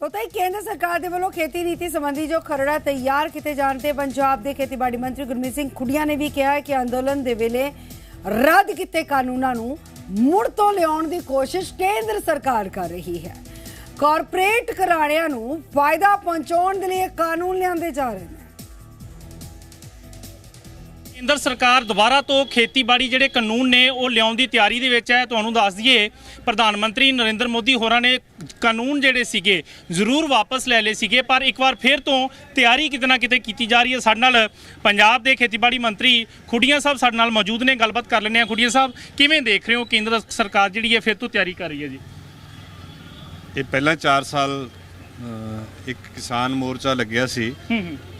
ਤੋ ਤਾਂ ਕੇਂਦਰ ਸਰਕਾਰ ਦੇ ਵੱਲੋਂ ਖੇਤੀ ਨੀਤੀ ਸੰਬੰਧੀ ਜੋ ਖਰੜਾ ਤਿਆਰ ਕੀਤੇ ਜਾਣ ਤੇ ਪੰਜਾਬ ਦੇ ਖੇਤੀਬਾੜੀ ਮੰਤਰੀ ਗੁਰਮੀਤ ਸਿੰਘ ਖੁੱਡੀਆਂ ਨੇ ਵੀ ਕਿਹਾ ਕਿ ਅੰਦੋਲਨ ਦੇ ਵੇਲੇ ਰੱਦ ਕੀਤੇ ਕਾਨੂੰਨਾਂ ਨੂੰ ਮੁੜ ਤੋਂ ਲਿਆਉਣ ਦੀ ਕੋਸ਼ਿਸ਼ ਕੇਂਦਰ ਸਰਕਾਰ ਕਰ ਰਹੀ ਹੈ। ਕਾਰਪੋਰੇਟ ਘਰਾਣਿਆਂ ਨੂੰ ਫਾਇਦਾ ਪਹੁੰਚਾਉਣ ਦੇ ਲਈ ਇਹ ਕਾਨੂੰਨ ਲਿਆਂਦੇ ਜਾ ਰਹੇ ਨੇ। ਕੇਂਦਰ ਸਰਕਾਰ ਦੁਬਾਰਾ ਤੋਂ ਖੇਤੀਬਾੜੀ ਜਿਹੜੇ ਕਾਨੂੰਨ ਨੇ ਉਹ ਲਿਆਉਣ ਦੀ ਤਿਆਰੀ ਦੇ ਵਿੱਚ ਹੈ, ਤੁਹਾਨੂੰ ਦੱਸ ਦਈਏ, ਪ੍ਰਧਾਨ ਮੰਤਰੀ ਨਰਿੰਦਰ ਮੋਦੀ ਹੋਰਾਂ ਨੇ ਕਾਨੂੰਨ ਜਿਹੜੇ ਸੀਗੇ ਜ਼ਰੂਰ ਵਾਪਸ ਲੈ ਲਏ ਸੀਗੇ, ਪਰ ਇੱਕ ਵਾਰ ਫਿਰ ਤੋਂ ਤਿਆਰੀ ਕਿਤੇ ਨਾ ਕਿਤੇ ਕੀਤੀ ਜਾ ਰਹੀ ਹੈ। ਸਾਡੇ ਨਾਲ ਪੰਜਾਬ ਦੇ ਖੇਤੀਬਾੜੀ ਮੰਤਰੀ ਖੁੱਡੀਆਂ ਸਾਹਿਬ ਸਾਡੇ ਨਾਲ ਮੌਜੂਦ ਨੇ, ਗੱਲਬਾਤ ਕਰ ਲੈਂਦੇ ਹਾਂ। ਖੁੱਡੀਆਂ ਸਾਹਿਬ, ਕਿਵੇਂ ਦੇਖ ਰਹੇ ਹੋ? ਕੇਂਦਰ ਸਰਕਾਰ ਜਿਹੜੀ ਹੈ, ਫਿਰ ਤੋਂ ਤਿਆਰੀ ਕਰ ਰਹੀ ਹੈ ਜੀ। ਇਹ ਪਹਿਲਾਂ 4 ਸਾਲ ਇੱਕ ਕਿਸਾਨ ਮੋਰਚਾ ਲੱਗਿਆ ਸੀ।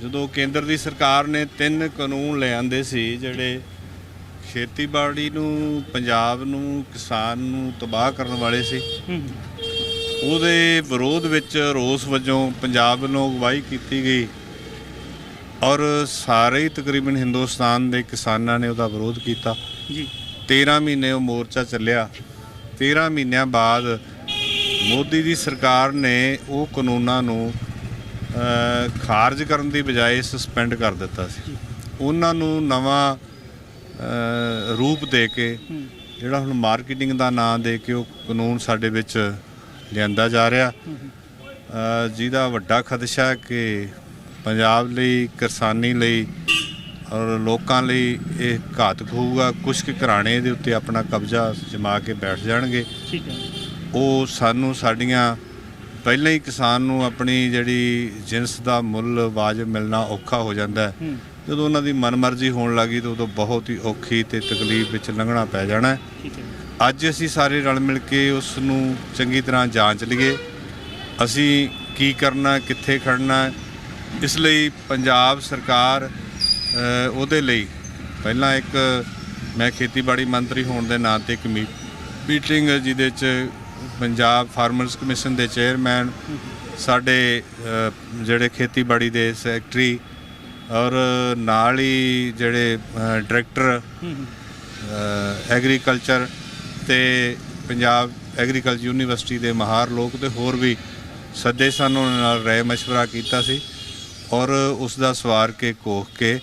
ਜਦੋਂ ਕੇਂਦਰ ਦੀ ਸਰਕਾਰ ਨੇ ਤਿੰਨ ਕਾਨੂੰਨ ਲੈ ਆਂਦੇ ਸੀ ਜਿਹੜੇ ਖੇਤੀਬਾੜੀ ਨੂੰ ਪੰਜਾਬ ਨੂੰ ਕਿਸਾਨ ਨੂੰ ਤਬਾਹ ਕਰਨ ਵਾਲੇ ਸੀ। ਉਹਦੇ ਵਿਰੋਧ ਵਿੱਚ ਰੋਸ ਵਜੋਂ ਪੰਜਾਬ ਵੱਲੋਂ ਅਗਵਾਈ ਕੀਤੀ ਗਈ ਔਰ ਸਾਰੇ ਹੀ ਤਕਰੀਬਨ ਹਿੰਦੁਸਤਾਨ ਦੇ ਕਿਸਾਨਾਂ ਨੇ ਉਹਦਾ ਵਿਰੋਧ ਕੀਤਾ। ਜੀ। 13 ਮਹੀਨੇ ਉਹ ਮੋਰਚਾ ਚੱਲਿਆ। 13 ਮਹੀਨਿਆਂ ਬਾਅਦ ਮੋਦੀ ਦੀ ਸਰਕਾਰ ਨੇ ਉਹ ਕਾਨੂੰਨਾਂ ਨੂੰ ਖਾਰਜ ਕਰਨ ਦੀ ਬਜਾਏ ਸਸਪੈਂਡ ਕਰ ਦਿੱਤਾ ਸੀ। ਉਹਨਾਂ ਨੂੰ ਨਵਾਂ ਰੂਪ ਦੇ ਕੇ ਜਿਹੜਾ ਹੁਣ ਮਾਰਕੀਟਿੰਗ ਦਾ ਨਾਂ ਦੇ ਕੇ ਉਹ ਕਾਨੂੰਨ ਸਾਡੇ ਵਿੱਚ ਲਿਆਂਦਾ ਜਾ ਰਿਹਾ। ਜਿਹਦਾ ਵੱਡਾ ਖਦਸ਼ਾ ਕਿ ਪੰਜਾਬ ਲਈ ਕਿਸਾਨੀ ਲਈ ਔਰ ਲੋਕਾਂ ਲਈ ਇਹ ਘਾਤਕ ਹੋਊਗਾ। ਕੁਝ ਕੁ ਘਰਾਣੇ ਦੇ ਉੱਤੇ ਆਪਣਾ ਕਬਜ਼ਾ ਜਮਾ ਕੇ ਬੈਠ ਜਾਣਗੇ। ਠੀਕ ਹੈ। ਉਹ ਸਾਨੂੰ ਸਾਡੀਆਂ ਪਹਿਲਾਂ ਹੀ ਕਿਸਾਨ ਨੂੰ ਆਪਣੀ ਜਿਹੜੀ ਜਿੰਸ ਦਾ ਮੁੱਲ ਵਾਜਬ ਮਿਲਣਾ ਔਖਾ ਹੋ ਜਾਂਦਾ ਹੈ। ਜਦੋਂ ਉਹਨਾਂ ਦੀ ਮਨਮਰਜ਼ੀ ਹੋਣ ਲੱਗੀ ਤਾਂ ਉਦੋਂ ਬਹੁਤ ਹੀ ਔਖੀ ਤੇ ਤਕਲੀਫ ਵਿੱਚ ਲੰਘਣਾ ਪੈ ਜਾਣਾ ਹੈ। ਅੱਜ ਅਸੀਂ ਸਾਰੇ ਰਲ ਮਿਲ ਕੇ ਉਸ ਨੂੰ ਚੰਗੀ ਤਰ੍ਹਾਂ ਜਾਂਚ ਲਈਏ। ਅਸੀਂ ਕੀ ਕਰਨਾ ਕਿੱਥੇ ਖੜਨਾ। ਇਸ ਲਈ ਪੰਜਾਬ ਸਰਕਾਰ ਉਹਦੇ ਲਈ ਪਹਿਲਾਂ ਇੱਕ ਮੈਂ ਖੇਤੀਬਾੜੀ ਮੰਤਰੀ ਹੋਣ ਦੇ ਨਾਂ ਤੇ ਇੱਕ ਮੀਟਿੰਗ ਜਿਹਦੇ ਚ ਪੰਜਾਬ ਫਾਰਮਰਸ ਕਮਿਸ਼ਨ ਦੇ ਚੇਅਰਮੈਨ ਸਾਡੇ ਅ, ਜਿਹੜੇ ਖੇਤੀਬਾੜੀ ਦੇ ਸੈਕਟਰੀ ਔਰ ਨਾਲ ਹੀ ਜਿਹੜੇ ਅ, ਡਾਇਰੈਕਟਰ ਹੂੰ ਹੂੰ ਐਗਰੀਕਲਚਰ ਤੇ ਪੰਜਾਬ ਐਗਰੀਕਲਚਰ ਯੂਨੀਵਰਸਿਟੀ ਦੇ ਮਾਹਰ ਲੋਕ ਤੇ ਹੋਰ ਵੀ ਸੱਦੇ ਸਨ ਉਹਨਾਂ ਨਾਲ ਰਾਏ مشورہ ਕੀਤਾ ਸੀ ਔਰ ਉਸ ਦਾ ਸਵਾਰ ਕੇ ਕੋਖ ਕੇ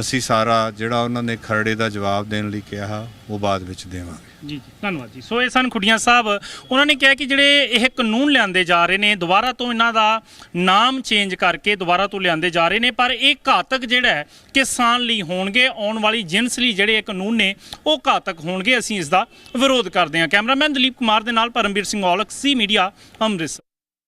ਅਸੀਂ ਸਾਰਾ ਜਿਹੜਾ ਉਹਨਾਂ ਨੇ ਖਰੜੇ ਦਾ ਜਵਾਬ ਦੇਣ ਲਈ ਕਿਹਾ, ਉਹ ਬਾਅਦ ਵਿੱਚ ਦੇਵਾਂਗੇ। ਜੀ ਜੀ। ਧੰਨਵਾਦ ਜੀ। ਸੋ ਇਹ ਸਨ ਖੁੱਡੀਆਂ ਸਾਹਿਬ। ਉਹਨਾਂ ਨੇ ਕਿਹਾ ਕਿ ਜਿਹੜੇ ਇਹ ਕਾਨੂੰਨ ਲਿਆਂਦੇ ਜਾ ਰਹੇ ਨੇ, ਦੁਬਾਰਾ ਤੋਂ ਇਹਨਾਂ ਦਾ ਨਾਮ ਚੇਂਜ ਕਰਕੇ ਦੁਬਾਰਾ ਤੋਂ ਲਿਆਂਦੇ ਜਾ ਰਹੇ ਨੇ, ਪਰ ਇਹ ਘਾਤਕ ਜਿਹੜਾ ਹੈ, ਕਿਸਾਨ ਲਈ ਹੋਣਗੇ, ਆਉਣ ਵਾਲੀ ਜਿਨਸ ਲਈ ਜਿਹੜੇ ਇਹ ਕਾਨੂੰਨ ਨੇ, ਉਹ ਘਾਤਕ ਹੋਣਗੇ। ਅਸੀਂ ਇਸ ਦਾ ਵਿਰੋਧ ਕਰਦੇ ਹਾਂ। ਕੈਮਰਾਮੈਨ ਦਲੀਪ ਕੁਮਾਰ ਦੇ ਨਾਲ ਪਰਮਵੀਰ ਸਿੰਘ ਔਲਖ, ਸੀ ਮੀਡੀਆ, ਅੰਮ੍ਰਿਤਸਰ।